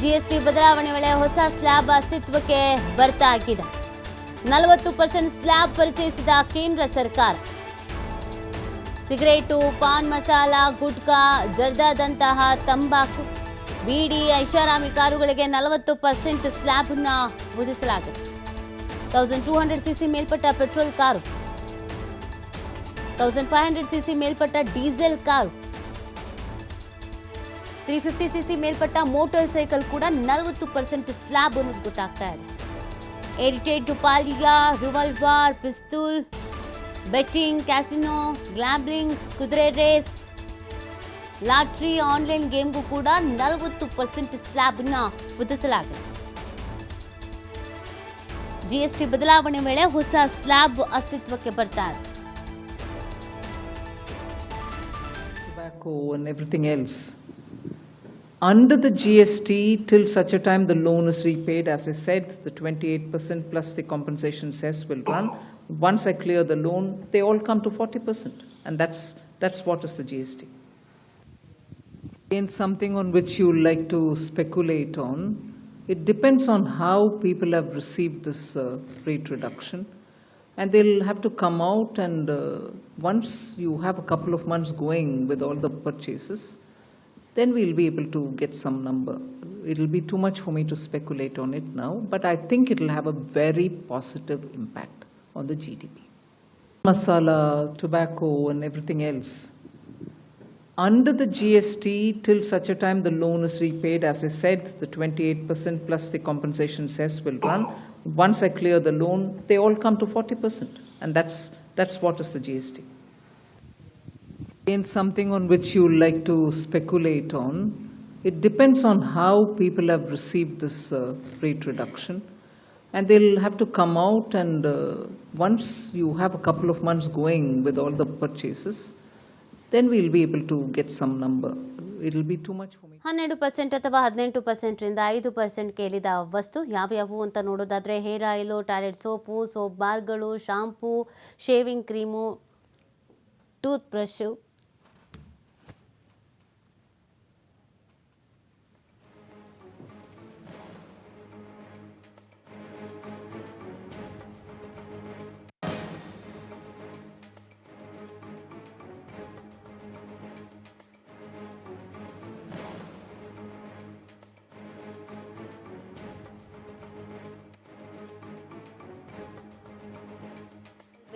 GST ಬದಲಾವಣೆ ವೇಳೆ ಹೊಸ ಸ್ಲ್ಯಾಬ್ ಅಸ್ತಿತ್ವಕ್ಕೆ ಬರ್ತಾ ಇದೆ ನಲವತ್ತು ಪರ್ಸೆಂಟ್ ಸ್ಲ್ಯಾಬ್ ಪರಿಚಯಿಸಿದ ಕೇಂದ್ರ ಸರ್ಕಾರ. ಸಿಗರೇಟು, ಪಾನ್ ಮಸಾಲ, ಗುಟ್ಕಾ, ಜರ್ದಾದಂತಹ ತಂಬಾಕು, ಬೀಡಿ, ಐಷಾರಾಮಿ ಕಾರುಗಳಿಗೆ ನಲವತ್ತು ಪರ್ಸೆಂಟ್ ಸ್ಲ್ಯಾಬ್ನ ವಿಧಿಸಲಾಗಿದೆ ತೌಸಂಡ್ ಟೂ ಹಂಡ್ರೆಡ್ ಸಿಸಿ ಮೇಲ್ಪಟ್ಟ petrol car. Thousand five hundred CC ಮೇಲ್ಪಟ್ಟ diesel car. Three fifty C C ಮೇಲ್ಪಟ್ಟ ಮೋಟಾರ್ ಸೈಕಲ್ ಕೂಡ ನಲವತ್ತು ಪರ್ಸೆಂಟ್ ಸ್ಲ್ಯಾಬ್ ಅನ್ನೋದು ಗೊತ್ತಾಗ್ತಾ ಇದೆ. ಏರಿಟೇಡ್ ಪಾಲಿಯಾ ರಿವಾಲ್ವಾರ್ ಪಿಸ್ತೂಲ್ ಬೆಟ್ಟಿಂಗ್ ಕ್ಯಾಸಿನೋ ಗ್ಲಾಬ್ಲಿಂಗ್ ಕುದುರೆ ರೇಸ್ ಲಾಟ್ರಿ ಆನ್ಲೈನ್ ಗೇಮ್ಗೂ ಕೂಡ ನಲವತ್ತು ಪರ್ಸೆಂಟ್ ಸ್ಲ್ಯಾಬ್ನ ವಿಧಿಸಲಾಗಿದೆ. ಜಿಎಸ್ಟಿ ಬದಲಾವಣೆ ವೇಳೆ ಹೊಸ ಸ್ಲ್ಯಾಬ್ ಅಸ್ತಿತ್ವಕ್ಕೆ ಬರ್ತಾ ಇದೆ. Tobacco and everything else. Under the GST, till such a time the loan is repaid, as I said, the 28% plus the compensation cess will run. Once I clear the loan, they all come to 40%, and that's, that's what is the GST. Again, something on which you'd like to speculate on, it depends on how people have received this uh, rate reduction. And they'll have to come out and, uh, once you have a couple of months going with all the purchases, then we'll be able to get some number. It'll be too much for me to speculate on it now, but I think it'll have a very positive impact on the GDP. Masala, tobacco and everything else. Under the GST, till such a time the loan is repaid, as I said, the 28% plus the compensation cess will run. Once I clear the loan, they all come to 40%, and that's, that's what is the GST. Again, something on which you like to speculate on, it depends on how people have received this uh, rate reduction. And they'll have to come out and, uh, once you have a couple of months going with all the purchases, then we'll be able to get some number. It'll be too much for me. ಹನ್ನೆರಡು percent ಅಥವಾ ಹದಿನೆಂಟು ಪರ್ಸೆಂಟ್ರಿಂದ ಐದು percent ಕೇಳಿದ ವಸ್ತು ಯಾವ್ಯಾವು ಅಂತ ನೋಡೋದಾದರೆ hair oil toilet soap soap ಬಾರ್ಗಳು shampoo shaving cream toothbrush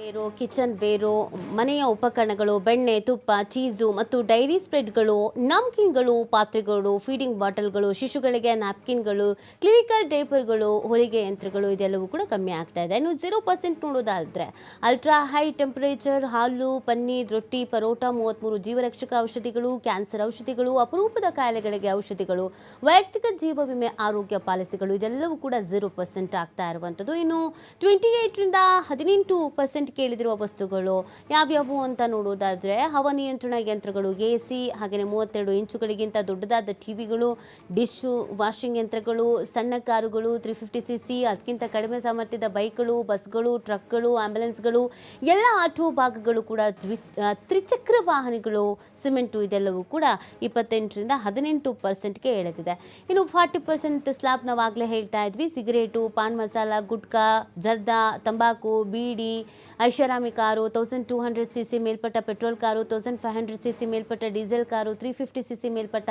ware kitchenware ಮನೆಯ ಉಪಕರಣಗಳು, ಬೆಣ್ಣೆ, ತುಪ್ಪ, ಚೀಸು ಮತ್ತು ಡೈರಿ ಸ್ಪ್ರೆಡ್ಗಳು, ನಮ್ಕಿನ್ಗಳು, ಪಾತ್ರೆಗಳು, ಫೀಡಿಂಗ್ ಬಾಟಲ್ಗಳು, ಶಿಶುಗಳಿಗೆ ನ್ಯಾಪ್ಕಿನ್ಗಳು, ಕ್ಲಿನಿಕಲ್ ಡೇಪರ್ಗಳು, ಹೊಲಿಗೆ ಯಂತ್ರಗಳು ಇದೆಲ್ಲವೂ ಕೂಡ ಕಮ್ಮಿ ಆಗ್ತಾ ಇದೆ. ಇನ್ನು ಜೀರೋ ಪರ್ಸೆಂಟ್ ನೋಡೋದಾದರೆ ಅಲ್ಟ್ರಾ ಹೈ ಟೆಂಪರೇಚರ್ ಹಾಲು, ಪನ್ನೀರ್, ರೊಟ್ಟಿ, ಪರೋಟ ಮೂವತ್ತ್ಮೂರು ಜೀವರಕ್ಷಕ ಔಷಧಿಗಳು ಕ್ಯಾನ್ಸರ್ ಔಷಧಿಗಳು, ಅಪರೂಪದ ಕಾಯಿಲೆಗಳಿಗೆ ಔಷಧಿಗಳು, ವೈಯಕ್ತಿಕ ಜೀವ ವಿಮೆ ಆರೋಗ್ಯ ಪಾಲಿಸಿಗಳು ಇದೆಲ್ಲವೂ ಕೂಡ ಝೀರೋ ಪರ್ಸೆಂಟ್ ಆಗ್ತಾ ಇರುವಂಥದ್ದು. ಇನ್ನು ಟ್ವೆಂಟಿ ಏಯ್ಟ್ರಿಂದ ಹದಿನೆಂಟು ಪರ್ಸೆಂಟ್ ಕೇಳಿದಿರುವ ವಸ್ತುಗಳು ಯಾವ್ಯಾವು ಅಂತ ನೋಡೋದಾದ್ರೆ ಹವಾನಿಯಂತ್ರಣ ಯಂತ್ರಗಳು ಎ ಸಿ ಹಾಗೆಯೇ ಮೂವತ್ತೆರಡು ಇಂಚುಗಳಿಗಿಂತ ದೊಡ್ಡದಾದ ಟಿವಿಗಳು ಡಿಶ್ಶು ವಾಷಿಂಗ್ ಯಂತ್ರಗಳು, ಸಣ್ಣ ಕಾರುಗಳು ತ್ರೀ ಫಿಫ್ಟಿ ಸಿ ಸಿ ಅದಕ್ಕಿಂತ ಕಡಿಮೆ ಸಾಮರ್ಥ್ಯದ ಬೈಕ್ಗಳು, ಬಸ್ಗಳು, ಟ್ರಕ್ಗಳು, ಆಂಬ್ಯುಲೆನ್ಸ್ಗಳು, ಎಲ್ಲ ಆಟೋ ಭಾಗಗಳು ಕೂಡ ದ್ವಿ ತ್ರಿಚಕ್ರ ವಾಹನಗಳು, ಸಿಮೆಂಟು ಇದೆಲ್ಲವೂ ಕೂಡ ಇಪ್ಪತ್ತೆಂಟರಿಂದ ಹದಿನೆಂಟು ಪರ್ಸೆಂಟ್ಗೆ ಎಳೆದಿದೆ. ಇನ್ನು ಫಾರ್ಟಿ ಪರ್ಸೆಂಟ್ ಸ್ಲ್ಯಾಬ್ ನಾವು ಆಗಲೇ ಹೇಳ್ತಾ ಇದ್ವಿ. ಸಿಗರೇಟು, ಪಾನ್ ಮಸಾಲ, ಗುಟ್ಕಾ, ಜರ್ದಾ, ತಂಬಾಕು, ಬೀಡಿ ಐಷಾರಾಮಿ car thousand two hundred C C ಮೇಲ್ಪಟ್ಟ petrol car thousand five hundred C C ಮೇಲ್ಪಟ್ಟ diesel car three fifty C C ಮೇಲ್ಪಟ್ಟ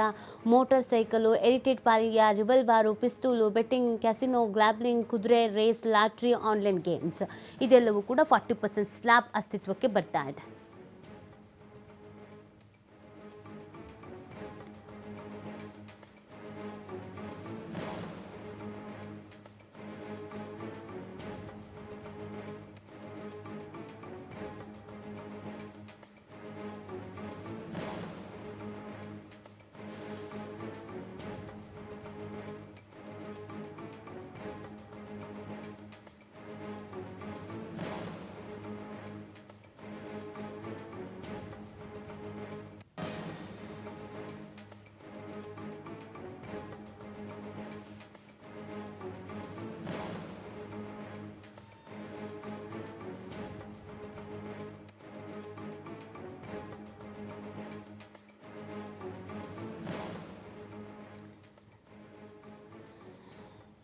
ಮೋಟಾರ್ ಸೈಕಲು ಎರಿಟೇಡ್ ಪಾಲಿಯಾ ರಿವಲ್ವಾರು ಪಿಸ್ತೂಲು ಬೆಟ್ಟಿಂಗ್ ಕ್ಯಾಸಿನೋ ಗ್ಲಾಬ್ಲಿಂಗ್ ಕುದುರೆ ರೇಸ್ ಲಾಟ್ರಿ ಆನ್ಲೈನ್ ಗೇಮ್ಸ್ ಇದೆಲ್ಲವೂ ಕೂಡ forty percent slab ಅಸ್ತಿತ್ವಕ್ಕೆ ಬರ್ತಾ ಇದೆ.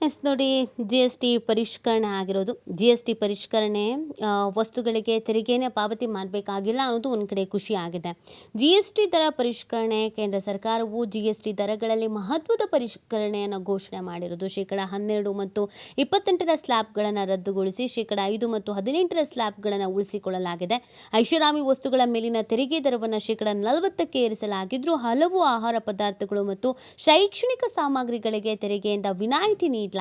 ಎಸ್ ನೋಡಿ ಜಿ ಎಸ್ ಟಿ ಪರಿಷ್ಕರಣೆ ಆಗಿರೋದು. ಜಿ ಎಸ್ ಟಿ ಪರಿಷ್ಕರಣೆ ವಸ್ತುಗಳಿಗೆ ತೆರಿಗೆನೇ ಪಾವತಿ ಮಾಡಬೇಕಾಗಿಲ್ಲ ಅನ್ನೋದು ಒಂದು ಕಡೆ ಖುಷಿ ಆಗಿದೆ. ಜಿ ಎಸ್ ಟಿ ದರ ಪರಿಷ್ಕರಣೆ, ಕೇಂದ್ರ ಸರ್ಕಾರವು ಜಿ ಎಸ್ ಟಿ ದರಗಳಲ್ಲಿ ಮಹತ್ವದ ಪರಿಷ್ಕರಣೆಯನ್ನು ಘೋಷಣೆ ಮಾಡಿರೋದು. ಶೇಕಡ ಹನ್ನೆರಡು ಮತ್ತು ಇಪ್ಪತ್ತೆಂಟರ ಸ್ಲ್ಯಾಬ್ಗಳನ್ನು ರದ್ದುಗೊಳಿಸಿ, ಶೇಕಡ ಐದು ಮತ್ತು ಹದಿನೆಂಟರ ಸ್ಲ್ಯಾಬ್ಗಳನ್ನು ಉಳಿಸಿಕೊಳ್ಳಲಾಗಿದೆ. ಐಷಾರಾಮಿ ವಸ್ತುಗಳ ಮೇಲಿನ ತೆರಿಗೆ ದರವನ್ನು ಶೇಕಡ ನಲವತ್ತಕ್ಕೆ ಏರಿಸಲಾಗಿದ್ದರೂ ಹಲವು ಆಹಾರ ಪದಾರ್ಥಗಳು ಮತ್ತು ಶೈಕ್ಷಣಿಕ ಸಾಮಗ್ರಿಗಳಿಗೆ ತೆರಿಗೆಯಿಂದ ವಿನಾಯಿತಿ ನೀಡಲಾಗಿದೆ.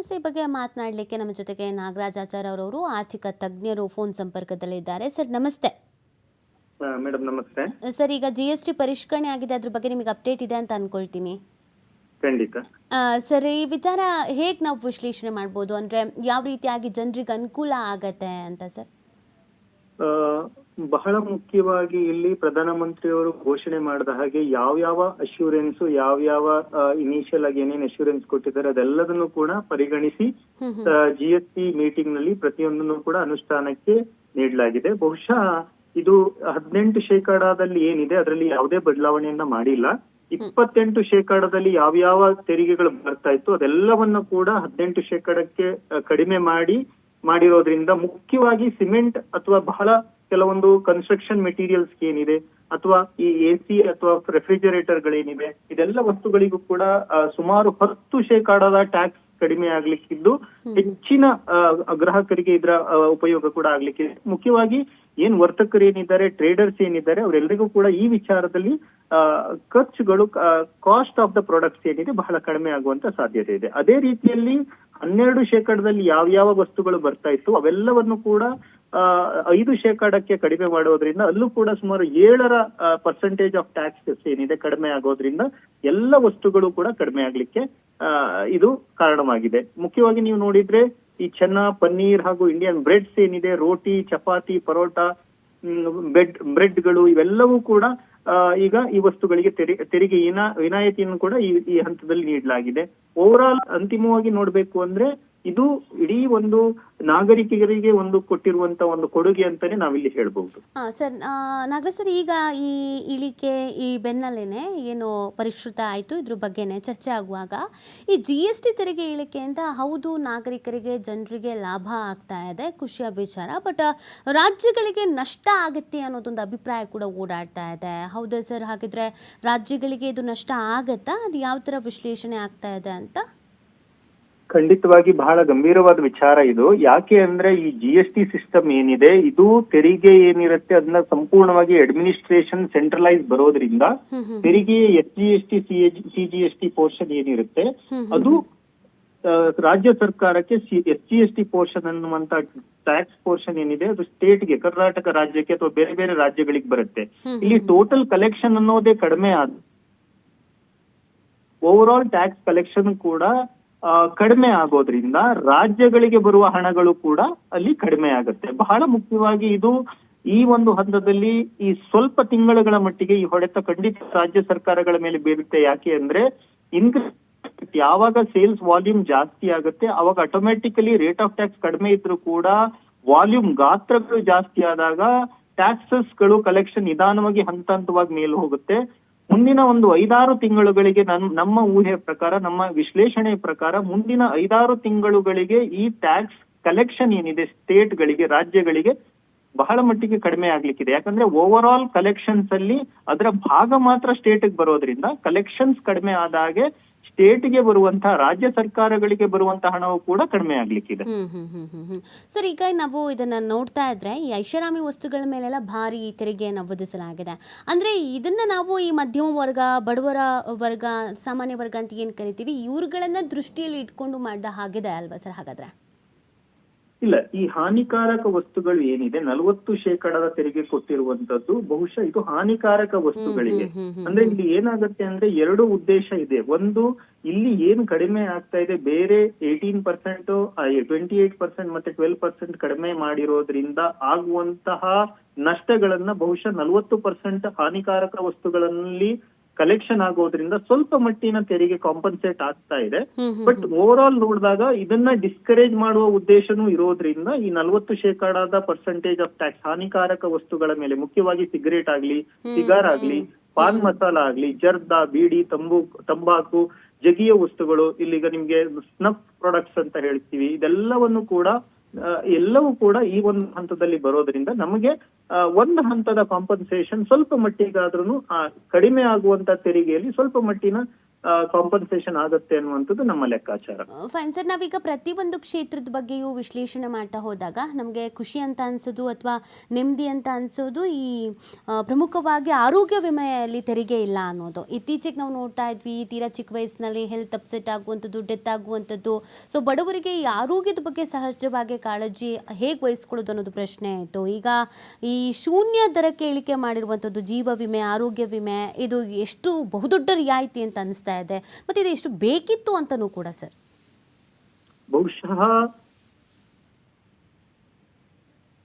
ಎಸ್, ಈ ಬಗ್ಗೆ ಮಾತನಾಡಲಿಕ್ಕೆ ನಮ್ಮ ಜೊತೆಗೆ ನಾಗರಾಜ್ ಆಚಾರ್ ಅವರವರು ಆರ್ಥಿಕ ತಜ್ಞರು ಫೋನ್ ಸಂಪರ್ಕದಲ್ಲಿದ್ದಾರೆ ಸರ್ ನಮಸ್ತೆ. ಮೇಡಮ್ ನಮಸ್ತೆ. ಸರ್ ಈಗ ಜಿ ಎಸ್ ಟಿ ಪರಿಷ್ಕರಣೆ ಆಗಿದೆ ಅದ್ರ ಬಗ್ಗೆ ನಿಮಗೆ ಅಪ್ಡೇಟ್ ಇದೆ ಅಂತ ಅನ್ಕೊಳ್ತೀನಿ. ಖಂಡಿತ. ಸರ್ ಈ ವಿಚಾರ ಹೇಗೆ ನಾವು ವಿಶ್ಲೇಷಣೆ ಮಾಡ್ಬೋದು? ಅಂದ್ರೆ ಯಾವ ರೀತಿಯಾಗಿ ಜನರಿಗೆ ಅನುಕೂಲ ಆಗತ್ತೆ ಅಂತ ಸರ್? ಬಹಳ ಮುಖ್ಯವಾಗಿ ಇಲ್ಲಿ ಪ್ರಧಾನಮಂತ್ರಿಯವರು ಘೋಷಣೆ ಮಾಡಿದ ಹಾಗೆ ಯಾವ ಯಾವ ಅಶ್ಯೂರೆನ್ಸ್ ಯಾವ ಯಾವ ಇನಿಷಿಯಲ್ ಆಗಿ ಏನೇನು ಅಶ್ಯೂರೆನ್ಸ್ ಕೊಟ್ಟಿದ್ದಾರೆ ಅದೆಲ್ಲದನ್ನು ಕೂಡ ಪರಿಗಣಿಸಿ ಜಿ ಎಸ್ ಟಿ ಮೀಟಿಂಗ್ನಲ್ಲಿ ಪ್ರತಿಯೊಂದನ್ನು ಕೂಡ ಅನುಷ್ಠಾನಕ್ಕೆ ನೀಡಲಾಗಿದೆ. ಬಹುಶಃ ಇದು ಹದಿನೆಂಟು ಶೇಕಡಾದಲ್ಲಿ ಏನಿದೆ ಅದರಲ್ಲಿ ಯಾವುದೇ ಬದಲಾವಣೆಯನ್ನ ಮಾಡಿಲ್ಲ. ಇಪ್ಪತ್ತೆಂಟು ಶೇಕಡದಲ್ಲಿ ಯಾವ ಯಾವ ತೆರಿಗೆಗಳು ಬರ್ತಾ ಇತ್ತು ಅದೆಲ್ಲವನ್ನು ಕೂಡ ಹದಿನೆಂಟು ಶೇಕಡಕ್ಕೆ ಕಡಿಮೆ ಮಾಡಿ ಮಾಡಿರೋದ್ರಿಂದ ಮುಖ್ಯವಾಗಿ ಸಿಮೆಂಟ್ ಅಥವಾ ಬಹಳ ಕೆಲವೊಂದು ಕನ್ಸ್ಟ್ರಕ್ಷನ್ ಮೆಟೀರಿಯಲ್ಸ್ ಏನಿದೆ ಅಥವಾ ಈ ಎ ಸಿ ಅಥವಾ ರೆಫ್ರಿಜರೇಟರ್ ಗಳೇನಿದೆ ಇದೆಲ್ಲ ವಸ್ತುಗಳಿಗೂ ಕೂಡ ಸುಮಾರು ಹತ್ತು ಶೇಕಡದ ಟ್ಯಾಕ್ಸ್ ಕಡಿಮೆ ಆಗ್ಲಿಕ್ಕಿದ್ದು ಹೆಚ್ಚಿನ ಗ್ರಾಹಕರಿಗೆ ಇದರ ಉಪಯೋಗ ಕೂಡ ಆಗ್ಲಿಕ್ಕೆ ಮುಖ್ಯವಾಗಿ ಏನ್ ವರ್ತಕರು ಏನಿದ್ದಾರೆ ಟ್ರೇಡರ್ಸ್ ಏನಿದ್ದಾರೆ ಅವರೆಲ್ಲರಿಗೂ ಕೂಡ ಈ ವಿಚಾರದಲ್ಲಿ ಖರ್ಚುಗಳು ಕಾಸ್ಟ್ ಆಫ್ ದ ಪ್ರಾಡಕ್ಟ್ಸ್ ಏನಿದೆ ಬಹಳ ಕಡಿಮೆ ಆಗುವಂತ ಸಾಧ್ಯತೆ ಇದೆ. ಅದೇ ರೀತಿಯಲ್ಲಿ ಹನ್ನೆರಡು ಶೇಕಡದಲ್ಲಿ ಯಾವ ಯಾವ ವಸ್ತುಗಳು ಬರ್ತಾ ಇತ್ತು ಅವೆಲ್ಲವನ್ನು ಕೂಡ ಐದು ಶೇಕಡಕ್ಕೆ ಕಡಿಮೆ ಮಾಡೋದ್ರಿಂದ ಅಲ್ಲೂ ಕೂಡ ಸುಮಾರು ಏಳರ ಪರ್ಸೆಂಟೇಜ್ ಆಫ್ ಟ್ಯಾಕ್ಸ್ ಏನಿದೆ ಕಡಿಮೆ ಆಗೋದ್ರಿಂದ ಎಲ್ಲ ವಸ್ತುಗಳು ಕೂಡ ಕಡಿಮೆ ಆಗ್ಲಿಕ್ಕೆ ಇದು ಕಾರಣವಾಗಿದೆ. ಮುಖ್ಯವಾಗಿ ನೀವು ನೋಡಿದ್ರೆ ಈ ಚೆನ್ನ ಪನ್ನೀರ್ ಹಾಗೂ ಇಂಡಿಯನ್ ಬ್ರೆಡ್ಸ್ ಏನಿದೆ, ರೋಟಿ, ಚಪಾತಿ, ಪರೋಟ ಬ್ರೆಡ್ ಬ್ರೆಡ್ಗಳು ಇವೆಲ್ಲವೂ ಕೂಡ ಈಗ ಈ ವಸ್ತುಗಳಿಗೆ ತೆರಿ- ತೆರಿಗೆ, ವಿನಾ- ವಿನಾಯಿತಿಯನ್ನು ಕೂಡ ಈ ಈ ಹಂತದಲ್ಲಿ ನೀಡಲಾಗಿದೆ. ಓವರ್ ಆಲ್ ಅಂತಿಮವಾಗಿ ನೋಡ್ಬೇಕು ಅಂದ್ರೆ ಇದು ಇಡೀ ಒಂದು ನಾಗರಿಕರಿಗೆ ಒಂದು ಕೊಟ್ಟಿರುವಂತ ಒಂದು ಕೊಡುಗೆ ಅಂತಾನೆ ನಾವಿಲ್ಲಿ ಹೇಳ್ಬಹುದು. ಸರ್ ನಾಗರಾಜ್ ಸರ್, ಈಗ ಈ ಇಳಿಕೆ, ಈ ಬೆನ್ನಲ್ಲೇನೆ ಏನು ಪರಿಷ್ಕೃತ ಆಯಿತು, ಇದ್ರ ಬಗ್ಗೆನೇ ಚರ್ಚೆ ಆಗುವಾಗ, ಈ ಜಿ ಎಸ್ ಟಿ ತೆರಿಗೆ ಇಳಿಕೆಯಿಂದ ಹೌದು, ನಾಗರಿಕರಿಗೆ ಜನರಿಗೆ ಲಾಭ ಆಗ್ತಾ ಇದೆ ಖುಷಿಯ ವಿಚಾರ ಬಟ್ ರಾಜ್ಯಗಳಿಗೆ ನಷ್ಟ ಆಗುತ್ತೆ ಅನ್ನೋದೊಂದು ಅಭಿಪ್ರಾಯ ಕೂಡ ಓಡಾಡ್ತಾ ಇದೆ. ಹೌದಾ ಸರ್? ಹಾಗಿದ್ರೆ ರಾಜ್ಯಗಳಿಗೆ ಇದು ನಷ್ಟ ಆಗತ್ತಾ? ಅದು ಯಾವ ಥರ ವಿಶ್ಲೇಷಣೆ ಆಗ್ತಾ ಇದೆ ಅಂತ? ಖಂಡಿತವಾಗಿ ಬಹಳ ಗಂಭೀರವಾದ ವಿಚಾರ ಇದು. ಯಾಕೆ ಅಂದ್ರೆ ಈ ಜಿ ಎಸ್ ಟಿ ಸಿಸ್ಟಮ್ ಏನಿದೆ ಇದು ತೆರಿಗೆ ಏನಿರುತ್ತೆ ಅದನ್ನ ಸಂಪೂರ್ಣವಾಗಿ ಅಡ್ಮಿನಿಸ್ಟ್ರೇಷನ್ ಸೆಂಟ್ರಲೈಸ್ ಬರೋದ್ರಿಂದ ತೆರಿಗೆ S G S T C G S T portion ಏನಿರುತ್ತೆ ಅದು ರಾಜ್ಯ ಸರ್ಕಾರಕ್ಕೆ S G S T portion ಅನ್ನುವಂತ ಟ್ಯಾಕ್ಸ್ ಪೋರ್ಷನ್ ಏನಿದೆ ಅದು ಸ್ಟೇಟ್ಗೆ ಕರ್ನಾಟಕ ರಾಜ್ಯಕ್ಕೆ ಅಥವಾ ಬೇರೆ ಬೇರೆ ರಾಜ್ಯಗಳಿಗೆ ಬರುತ್ತೆ. ಇಲ್ಲಿ ಟೋಟಲ್ ಕಲೆಕ್ಷನ್ ಅನ್ನೋದೇ ಕಡಿಮೆ ಆದ ಓವರ್ ಆಲ್ ಟ್ಯಾಕ್ಸ್ ಕಲೆಕ್ಷನ್ ಕೂಡ ಕಡಿಮೆ ಆಗೋದ್ರಿಂದ ರಾಜ್ಯಗಳಿಗೆ ಬರುವ ಹಣಗಳು ಕೂಡ ಅಲ್ಲಿ ಕಡಿಮೆ ಆಗುತ್ತೆ. ಬಹಳ ಮುಖ್ಯವಾಗಿ ಇದು ಈ ಒಂದು ಹಂತದಲ್ಲಿ ಈ ಸ್ವಲ್ಪ ತಿಂಗಳುಗಳ ಮಟ್ಟಿಗೆ ಈ ಹೊಡೆತ ಖಂಡಿತ ರಾಜ್ಯ ಸರ್ಕಾರಗಳ ಮೇಲೆ ಬೀರುತ್ತೆ. ಯಾಕೆ ಅಂದ್ರೆ ಇನ್ಕ್ರೀಸ್ ಯಾವಾಗ ಸೇಲ್ಸ್ ವಾಲ್ಯೂಮ್ ಜಾಸ್ತಿ ಆಗುತ್ತೆ, ಅವಾಗ ಆಟೋಮೆಟಿಕಲಿ ರೇಟ್ ಆಫ್ ಟ್ಯಾಕ್ಸ್ ಕಡಿಮೆ ಇದ್ರೂ ಕೂಡ ವಾಲ್ಯೂಮ್ ಗಾತ್ರಗಳು ಜಾಸ್ತಿ ಆದಾಗ ಟ್ಯಾಕ್ಸಸ್ಗಳು ಕಲೆಕ್ಷನ್ ನಿಧಾನವಾಗಿ ಹಂತ ಹಂತವಾಗಿ ಮೇಲೆ ಹೋಗುತ್ತೆ. ಮುಂದಿನ ಒಂದು ಐದಾರು ತಿಂಗಳುಗಳಿಗೆ ನಮ್ಮ ಊಹೆ ಪ್ರಕಾರ, ನಮ್ಮ ವಿಶ್ಲೇಷಣೆ ಪ್ರಕಾರ ಮುಂದಿನ ಐದಾರು ತಿಂಗಳುಗಳಿಗೆ ಈ ಟ್ಯಾಕ್ಸ್ ಕಲೆಕ್ಷನ್ ಏನಿದೆ ಸ್ಟೇಟ್ ಗಳಿಗೆ, ರಾಜ್ಯಗಳಿಗೆ ಬಹಳ ಮಟ್ಟಿಗೆ ಕಡಿಮೆ ಆಗ್ಲಿಕ್ಕಿದೆ. ಯಾಕಂದ್ರೆ ಓವರ್ ಆಲ್ ಕಲೆಕ್ಷನ್ಸ್ ಅಲ್ಲಿ ಅದರ ಭಾಗ ಮಾತ್ರ ಸ್ಟೇಟ್ ಬರೋದ್ರಿಂದ ಕಲೆಕ್ಷನ್ಸ್ ಕಡಿಮೆ ಆದಾಗೆ ಸ್ಟೇಟ್ಗೆ ಬರುವಂತಹ, ರಾಜ್ಯ ಸರ್ಕಾರಗಳಿಗೆ ಬರುವಂತಹ ಹಣವು ಕೂಡ ಕಡಿಮೆ ಆಗ್ಲಿಕ್ಕಿದೆ. ಸರ್, ಈಗ ನಾವು ಇದನ್ನ ನೋಡ್ತಾ ಇದ್ರೆ, ಈ ಐಷಾರಾಮಿ ವಸ್ತುಗಳ ಮೇಲೆಲ್ಲ ಭಾರಿ ತೆರಿಗೆಯನ್ನು ವಿಧಿಸಲಾಗಿದೆ ಅಂದ್ರೆ ಇದನ್ನ ನಾವು ಈ ಮಧ್ಯಮ ವರ್ಗ, ಬಡವರ ವರ್ಗ, ಸಾಮಾನ್ಯ ವರ್ಗ ಅಂತ ಏನ್ ಕರಿತೀವಿ? ಇವ್ರಗಳನ್ನ ದೃಷ್ಟಿಯಲ್ಲಿ ಇಟ್ಕೊಂಡು ಮಾಡ್ದ ಹಾಗಿದೆ ಅಲ್ವಾ ಸರ್, ಹಾಗಾದ್ರೆ? ಇಲ್ಲ ಈ ಹಾನಿಕಾರಕ ವಸ್ತುಗಳು ಏನಿದೆ? ನಲವತ್ತು ಶೇಕಡದ ತೆರಿಗೆ ಕೊಟ್ಟಿರುವಂತದ್ದು ಬಹುಶಃ ಇದು ಹಾನಿಕಾರಕ ವಸ್ತುಗಳಿಗೆ. ಅಂದ್ರೆ ಇಲ್ಲಿ ಏನಾಗುತ್ತೆ ಅಂದ್ರೆ ಎರಡು ಉದ್ದೇಶ ಇದೆ. ಒಂದು ಇಲ್ಲಿ ಏನು ಕಡಿಮೆ ಆಗ್ತಾ ಇದೆ? ಬೇರೆ eighteen percent twenty eight percent ಮತ್ತೆ ಟ್ವೆಲ್ ಪರ್ಸೆಂಟ್ ಕಡಿಮೆ ಮಾಡಿರೋದ್ರಿಂದ ಆಗುವಂತಹ ನಷ್ಟಗಳನ್ನ ಬಹುಶಃ ನಲವತ್ತು ಪರ್ಸೆಂಟ್ ಹಾನಿಕಾರಕ ವಸ್ತುಗಳಲ್ಲಿ ಕಲೆಕ್ಷನ್ ಆಗೋದ್ರಿಂದ ಸ್ವಲ್ಪ ಮಟ್ಟಿನ ತೆರಿಗೆ ಕಾಂಪನ್ಸೇಟ್ ಆಗ್ತಾ ಇದೆ. ಬಟ್ ಓವರ್ ಆಲ್ ನೋಡಿದಾಗ ಇದನ್ನ ಡಿಸ್ಕರೇಜ್ ಮಾಡುವ ಉದ್ದೇಶನೂ ಇರೋದ್ರಿಂದ ಈ ನಲವತ್ತು ಶೇಕಡಾದ ಪರ್ಸೆಂಟೇಜ್ ಆಫ್ ಟ್ಯಾಕ್ಸ್ ಹಾನಿಕಾರಕ ವಸ್ತುಗಳ ಮೇಲೆ ಮುಖ್ಯವಾಗಿ ಸಿಗರೇಟ್ ಆಗ್ಲಿ ಸಿಗಾರ್ ಆಗ್ಲಿ ಪಾನ್ ಮಸಾಲ ಆಗ್ಲಿ ಜರ್ದಾ ಬೀಡಿ ತಂಬು ತಂಬಾಕು ಜಗಿಯ ವಸ್ತುಗಳು ಇಲ್ಲಿಗ ನಿಮ್ಗೆ ಸ್ನಫ್ ಪ್ರಾಡಕ್ಟ್ಸ್ ಅಂತ ಹೇಳ್ತೀವಿ. ಇದೆಲ್ಲವನ್ನು ಕೂಡ ಎಲ್ಲವೂ ಕೂಡ ಈ ಒಂದು ಹಂತದಲ್ಲಿ ಬರೋದ್ರಿಂದ ನಮಗೆ ಒಂದು ಹಂತದ ಕಾಂಪನ್ಸೇಷನ್ ಸ್ವಲ್ಪ ಮಟ್ಟಿಗಾದ್ರೂ ಕಡಿಮೆ ಆಗುವಂತ ತೆರಿಗೆಯಲ್ಲಿ ಸ್ವಲ್ಪ ಮಟ್ಟಿನ ಕಾಂಪನ್ಸೇಷನ್ ಆಗುತ್ತೆ ಅನ್ನುವಂಥದ್ದು ನಮ್ಮ ಲೆಕ್ಕಾಚಾರ. ಫೈನ್ ಸರ್ ನಾವೀಗ ಪ್ರತಿ ಒಂದು ಕ್ಷೇತ್ರದ ಬಗ್ಗೆಯೂ ವಿಶ್ಲೇಷಣೆ ಮಾಡ್ತಾ ಹೋದಾಗ ನಮಗೆ ಖುಷಿ ಅಂತ ಅನ್ಸೋದು ಅಥವಾ ನೆಮ್ಮದಿ ಅಂತ ಅನ್ಸೋದು ಈ ಪ್ರಮುಖವಾಗಿ ಆರೋಗ್ಯ ವಿಮೆಯಲ್ಲಿ ತೆರಿಗೆ ಇಲ್ಲ ಅನ್ನೋದು. ಇತ್ತೀಚೆಗೆ ನಾವು ನೋಡ್ತಾ ಇದ್ವಿ ತೀರಾ ಚಿಕ್ಕ ವಯಸ್ಸಿನಲ್ಲಿ ಹೆಲ್ತ್ ಅಪ್ಸೆಟ್ ಆಗುವಂಥದ್ದು ಡೆತ್ ಆಗುವಂಥದ್ದು. ಸೊ ಬಡವರಿಗೆ ಈ ಆರೋಗ್ಯದ ಬಗ್ಗೆ ಸಹಜವಾಗಿ ಕಾಳಜಿ ಹೇಗೆ ವಹಿಸ್ಕೊಳ್ಳೋದು ಅನ್ನೋದು ಪ್ರಶ್ನೆ ಆಯಿತು. ಈಗ ಈ ಶೂನ್ಯ ದರಕ್ಕೆ ಇಳಿಕೆ ಮಾಡಿರುವಂಥದ್ದು ಜೀವ ವಿಮೆ, ಆರೋಗ್ಯ ವಿಮೆ, ಇದು ಎಷ್ಟು ಬಹುದೊಡ್ಡ ರಿಯಾಯಿತಿ ಅಂತ ಅನಿಸ್ತಾ ಇದೆ. ಮತ್ತೆ ಇದು ಎಷ್ಟು ಬೇಕಿತ್ತು ಅಂತಲೂ ಕೂಡ, ಸರ್. ಬಹುಶಃ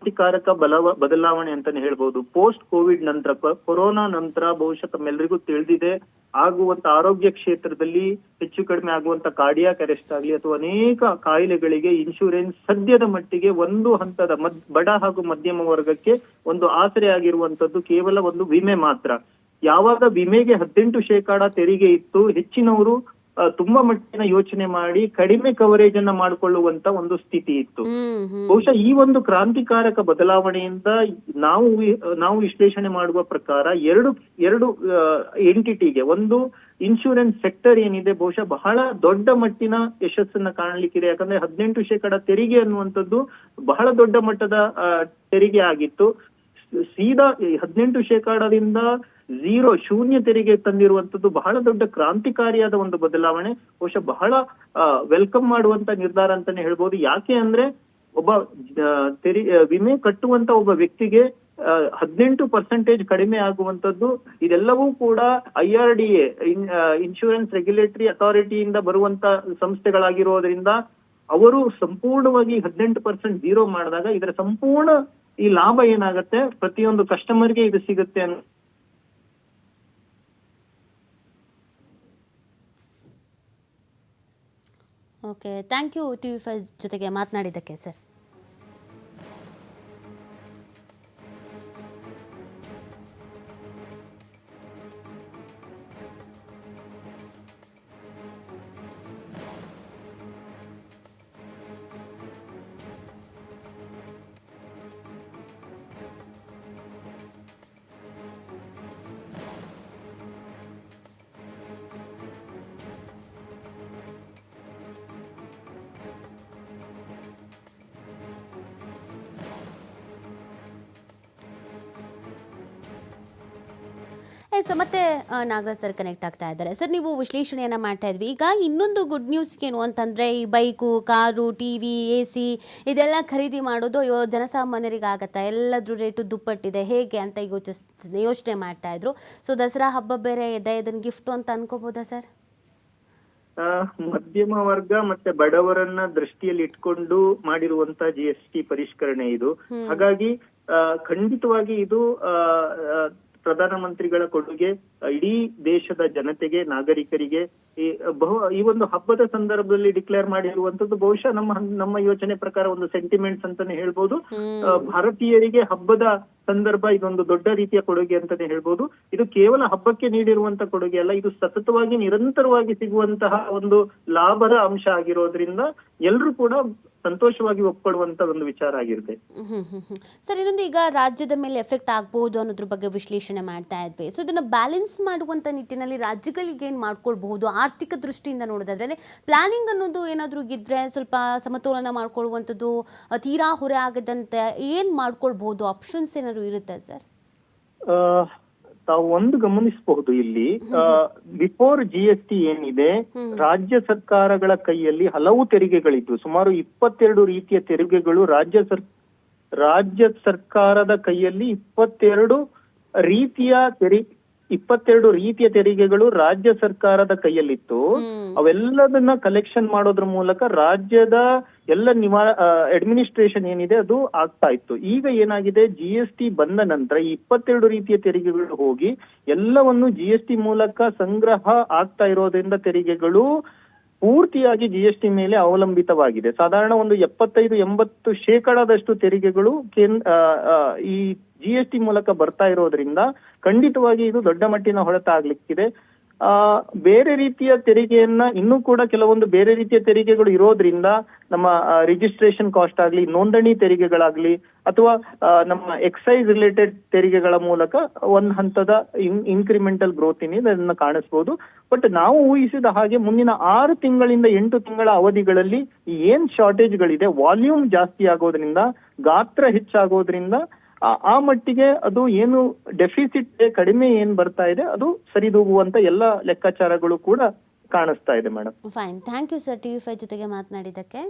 ಕ್ರಾಂತಿಕಾರಕ ಬಲ ಬದಲಾವಣೆ ಅಂತಾನೆ ಹೇಳ್ಬಹುದು ಪೋಸ್ಟ್ ಕೋವಿಡ್ ನಂತರ ಕೊರೋನಾ ನಂತರ ಬಹುಶಃ ತಮ್ಮೆಲ್ಲರಿಗೂ ತಿಳಿದಿದೆ. ಆಗುವಂತ ಆರೋಗ್ಯ ಕ್ಷೇತ್ರದಲ್ಲಿ ಹೆಚ್ಚು ಕಡಿಮೆ ಆಗುವಂತ ಕಾರ್ಡಿಯಾಕ್ ಅರೆಸ್ಟ್ ಆಗಲಿ ಅಥವಾ ಅನೇಕ ಕಾಯಿಲೆಗಳಿಗೆ ಇನ್ಶೂರೆನ್ಸ್ ಸದ್ಯದ ಮಟ್ಟಿಗೆ ಒಂದು ಹಂತದ ಮದ್, ಬಡ ಹಾಗೂ ಮಧ್ಯಮ ವರ್ಗಕ್ಕೆ ಒಂದು ಆಸರೆ ಆಗಿರುವಂತದ್ದು ಕೇವಲ ಒಂದು ವಿಮೆ ಮಾತ್ರ. ಯಾವಾಗ ವಿಮೆಗೆ ಹದಿನೆಂಟು ಶೇಕಡ ತೆರಿಗೆ ಇತ್ತು ಹೆಚ್ಚಿನವರು ತುಂಬಾ ಮಟ್ಟಿನ ಯೋಚನೆ ಮಾಡಿ ಕಡಿಮೆ ಕವರೇಜ್ ಅನ್ನ ಮಾಡಿಕೊಳ್ಳುವಂತ ಒಂದು ಸ್ಥಿತಿ ಇತ್ತು. ಬಹುಶಃ ಈ ಒಂದು ಕ್ರಾಂತಿಕಾರಕ ಬದಲಾವಣೆಯಿಂದ ನಾವು ನಾವು ವಿಶ್ಲೇಷಣೆ ಮಾಡುವ ಪ್ರಕಾರ ಎರಡು ಎರಡು ಎಂಟಿಟಿಗೆ ಒಂದು ಇನ್ಶೂರೆನ್ಸ್ ಸೆಕ್ಟರ್ ಏನಿದೆ ಬಹುಶಃ ಬಹಳ ದೊಡ್ಡ ಮಟ್ಟಿನ ಯಶಸ್ಸನ್ನ ಕಾಣಲಿಕ್ಕಿದೆ. ಯಾಕಂದ್ರೆ ಹದಿನೆಂಟು ಶೇಕಡ ತೆರಿಗೆ ಅನ್ನುವಂಥದ್ದು ಬಹಳ ದೊಡ್ಡ ಮಟ್ಟದ ತೆರಿಗೆ ಆಗಿತ್ತು. ಸೀದಾ ಹದಿನೆಂಟು ಶೇಕಡದಿಂದ ಝೀರೋ ಶೂನ್ಯ ತೆರಿಗೆ ತಂದಿರುವಂತದ್ದು ಬಹಳ ದೊಡ್ಡ ಕ್ರಾಂತಿಕಾರಿಯಾದ ಒಂದು ಬದಲಾವಣೆ. ಬಹುಶಃ ಬಹಳ ವೆಲ್ಕಮ್ ಮಾಡುವಂತ ನಿರ್ಧಾರ ಅಂತಾನೆ ಹೇಳ್ಬೋದು. ಯಾಕೆ ಅಂದ್ರೆ ಒಬ್ಬ ಆ, ತೆರಿ ವಿಮೆ ಕಟ್ಟುವಂತ ಒಬ್ಬ ವ್ಯಕ್ತಿಗೆ ಹದಿನೆಂಟು ಪರ್ಸೆಂಟೇಜ್ ಕಡಿಮೆ ಆಗುವಂತದ್ದು ಇದೆಲ್ಲವೂ ಕೂಡ I R D A insurance regulatory ಅಥಾರಿಟಿಯಿಂದ ಬರುವಂತ ಸಂಸ್ಥೆಗಳಾಗಿರೋದ್ರಿಂದ ಅವರು ಸಂಪೂರ್ಣವಾಗಿ ಹದಿನೆಂಟು ಪರ್ಸೆಂಟ್ ಜೀರೋ ಮಾಡಿದಾಗ ಇದರ ಸಂಪೂರ್ಣ ಈ ಲಾಭ ಏನಾಗತ್ತೆ? ಪ್ರತಿಯೊಂದು ಕಸ್ಟಮರ್ಗೆ ಇದು ಸಿಗುತ್ತೆ okay thank you T V five ಜೊತೆಗೆ ಮಾತನಾಡಿದ್ದಕ್ಕೆ ಸರ್ ಎಸ್ ಮತ್ತೆ ನಾಗರಾಜ್ ಸರ್ ಕನೆಕ್ಟ್ ಆಗ್ತಾ ಇದ್ದಾರೆ. ಸರ್ ನೀವು ವಿಶ್ಲೇಷಣೆಯನ್ನು ಮಾಡ್ತಾ ಇದ್ವಿ. ಈಗ ಇನ್ನೊಂದು ಗುಡ್ ನ್ಯೂಸ್ ಏನು ಅಂತಂದರೆ ಈ bike car T V A C ಇದೆಲ್ಲ ಖರೀದಿ ಮಾಡೋದು ಅಯ್ಯೋ ಜನಸಾಮಾನ್ಯರಿಗೆ ಆಗತ್ತಾ ಎಲ್ಲದ್ರ ರೇಟು ದುಪ್ಪಟ್ಟಿದೆ. ಹೇಗೆ ಅಂತ ಯೋಚಿಸ್ ಯೋಚನೆ ಮಾಡ್ತಾ ಇದ್ರು. ಸೊ ದಸರಾ ಹಬ್ಬ ಬೇರೆ ಇದೆ. ಇದನ್ನು ಗಿಫ್ಟ್ ಅಂತ ಅನ್ಕೋಬೋದಾ ಸರ್ ಮಧ್ಯಮ ವರ್ಗ ಮತ್ತೆ ಬಡವರನ್ನ ದೃಷ್ಟಿಯಲ್ಲಿ ಇಟ್ಕೊಂಡು ಮಾಡಿರುವಂತ ಜಿ ಎಸ್ ಟಿ ಪರಿಷ್ಕರಣೆ ಇದು. ಹಾಗಾಗಿ ಖಂಡಿತವಾಗಿ ಇದು ಪ್ರಧಾನಮಂತ್ರಿಗಳ ಕೊಡುಗೆ ಆ, ಇಡೀ ದೇಶದ ಜನತೆಗೆ ನಾಗರಿಕರಿಗೆ ಈ ಬಹು ಈ ಒಂದು ಹಬ್ಬದ ಸಂದರ್ಭದಲ್ಲಿ ಡಿಕ್ಲೇರ್ ಮಾಡಿರುವಂತದ್ದು ಬಹುಶಃ ನಮ್ಮ ನಮ್ಮ ಯೋಚನೆ ಪ್ರಕಾರ ಒಂದು ಸೆಂಟಿಮೆಂಟ್ಸ್ ಅಂತಾನೆ ಹೇಳ್ಬೋದು. ಭಾರತೀಯರಿಗೆ ಹಬ್ಬದ ಸಂದರ್ಭ ಇದೊಂದು ದೊಡ್ಡ ರೀತಿಯ ಕೊಡುಗೆ ಅಂತಾನೆ ಹೇಳ್ಬೋದು. ಇದು ಕೇವಲ ಹಬ್ಬಕ್ಕೆ ನೀಡಿರುವಂತ ಕೊಡುಗೆ ಅಲ್ಲ ಇದು ಸತತವಾಗಿ ನಿರಂತರವಾಗಿ ಸಿಗುವಂತಹ ಒಂದು ಲಾಭದ ಅಂಶ ಆಗಿರೋದ್ರಿಂದ ಎಲ್ಲರೂ ಕೂಡ ಸಂತೋಷವಾಗಿ ಒಪ್ಪಿಕೊಳ್ಳುವಂತ ಒಂದು ವಿಚಾರ ಆಗಿರುತ್ತೆ. ಸರ್ ಇನ್ನೊಂದು ಈಗ ರಾಜ್ಯದ ಮೇಲೆ ಎಫೆಕ್ಟ್ ಆಗ್ಬಹುದು ಅನ್ನೋದ್ರ ಬಗ್ಗೆ ವಿಶ್ಲೇಷಣೆ ಮಾಡ್ತಾ ಇದ್ವಿ. ಸೊ ಇದನ್ನ ಬ್ಯಾಲೆನ್ಸ್ ಮಾಡುವಂತ ನಿಟ್ಟಿನಲ್ಲಿ ರಾಜ್ಯಗಳಿಗೆ ಏನು ಮಾಡ್ಕೊಳ್ಬಹುದು ಆರ್ಥಿಕ ದೃಷ್ಟಿಯಿಂದ ನೋಡೋದಾದ್ರೆ ಪ್ಲಾನಿಂಗ್ ಅನ್ನೋದು ಏನಾದರೂ ಇದ್ರೆ ಸ್ವಲ್ಪ ಸಮತೋಲನ ಮಾಡ್ಕೊಳ್ಳುವಂಥದ್ದು ತೀರಾ ಹೊರೆ ಆಗದಂತೆ ಏನು ಮಾಡ್ಕೊಳ್ಬಹುದು? ಆಪ್ಷನ್ಸ್ ಏನಾದ್ರು ಇರುತ್ತೆ ಸರ್ ತಾವು ಒಂದು ಗಮನಿಸಬಹುದು ಇಲ್ಲಿ. ಬಿಫೋರ್ ಜಿ ಎಸ್ ಟಿ ಏನಿದೆ ರಾಜ್ಯ ಸರ್ಕಾರಗಳ ಕೈಯಲ್ಲಿ ಹಲವು ತೆರಿಗೆಗಳಿದ್ವು. ಸುಮಾರು ಇಪ್ಪತ್ತೆರಡು ರೀತಿಯ ತೆರಿಗೆಗಳು ರಾಜ್ಯ ಸರ್ ರಾಜ್ಯ ಸರ್ಕಾರದ ಕೈಯಲ್ಲಿ ಇಪ್ಪತ್ತೆರಡು ರೀತಿಯ ತೆರಿ ಇಪ್ಪತ್ತೆರಡು ರೀತಿಯ ತೆರಿಗೆಗಳು ರಾಜ್ಯ ಸರ್ಕಾರದ ಕೈಯಲ್ಲಿತ್ತು. ಅವೆಲ್ಲದನ್ನ ಕಲೆಕ್ಷನ್ ಮಾಡೋದ್ರ ಮೂಲಕ ರಾಜ್ಯದ ಎಲ್ಲ ನಿವಾರ ಅಡ್ಮಿನಿಸ್ಟ್ರೇಷನ್ ಏನಿದೆ ಅದು ಆಗ್ತಾ ಇತ್ತು. ಈಗ ಏನಾಗಿದೆ ಜಿ ಎಸ್ ಟಿ ಬಂದ ನಂತರ ಈ ಇಪ್ಪತ್ತೆರಡು ರೀತಿಯ ತೆರಿಗೆಗಳು ಹೋಗಿ ಎಲ್ಲವನ್ನು ಜಿ ಎಸ್ ಟಿ ಮೂಲಕ ಸಂಗ್ರಹ ಆಗ್ತಾ ಇರೋದ್ರಿಂದ ತೆರಿಗೆಗಳು ಪೂರ್ತಿಯಾಗಿ ಜಿ ಎಸ್ ಟಿ ಮೇಲೆ ಅವಲಂಬಿತವಾಗಿದೆ. ಸಾಧಾರಣ ಒಂದು ಎಪ್ಪತ್ತೈದು, ಎಂಬತ್ತು ಶೇಕಡದಷ್ಟು ತೆರಿಗೆಗಳು ಕೇಂದ್ರ ಈ ಜಿ ಎಸ್ ಟಿ ಮೂಲಕ ಬರ್ತಾ ಇರೋದ್ರಿಂದ ಖಂಡಿತವಾಗಿ ಇದು ದೊಡ್ಡ ಮಟ್ಟಿನ ಹೊಡೆತ ಆಗ್ಲಿಕ್ಕಿದೆ. ಬೇರೆ ರೀತಿಯ ತೆರಿಗೆಯನ್ನ ಇನ್ನೂ ಕೂಡ ಕೆಲವೊಂದು ಬೇರೆ ರೀತಿಯ ತೆರಿಗೆಗಳು ಇರೋದ್ರಿಂದ ನಮ್ಮ ರಿಜಿಸ್ಟ್ರೇಷನ್ ಕಾಸ್ಟ್ ಆಗ್ಲಿ ನೋಂದಣಿ ತೆರಿಗೆಗಳಾಗ್ಲಿ ಅಥವಾ ಆ, ನಮ್ಮ ಎಕ್ಸೈಸ್ ರಿಲೇಟೆಡ್ ತೆರಿಗೆಗಳ ಮೂಲಕ ಒಂದ್ ಹಂತದ ಇನ್ಕ್ರಿಮೆಂಟಲ್ ಗ್ರೋತ್ ಏನಿದೆ ಅದನ್ನ ಬಟ್ ನಾವು ಊಹಿಸಿದ ಹಾಗೆ ಮುಂದಿನ ಆರು ತಿಂಗಳಿಂದ ಎಂಟು ತಿಂಗಳ ಅವಧಿಗಳಲ್ಲಿ ಏನ್ ಶಾರ್ಟೇಜ್ಗಳಿದೆ ವಾಲ್ಯೂಮ್ ಜಾಸ್ತಿ ಆಗೋದ್ರಿಂದ ಗಾತ್ರ ಹೆಚ್ಚಾಗೋದ್ರಿಂದ ಆ- ಮಟ್ಟಿಗೆ ಅದು ಏನು ಡೆಫಿಸಿಟ್ ಕಡಿಮೆ ಏನ್ ಬರ್ತಾ ಇದೆ, ಅದು ಸರಿದೂಗುವಂತ ಎಲ್ಲ ಲೆಕ್ಕಾಚಾರಗಳು ಕೂಡ ಕಾಣಿಸ್ತಾ ಇದೆ madam fine thank you sir TV five ಜೊತೆಗೆ ಮಾತನಾಡಿದ್ದಕ್ಕೆ.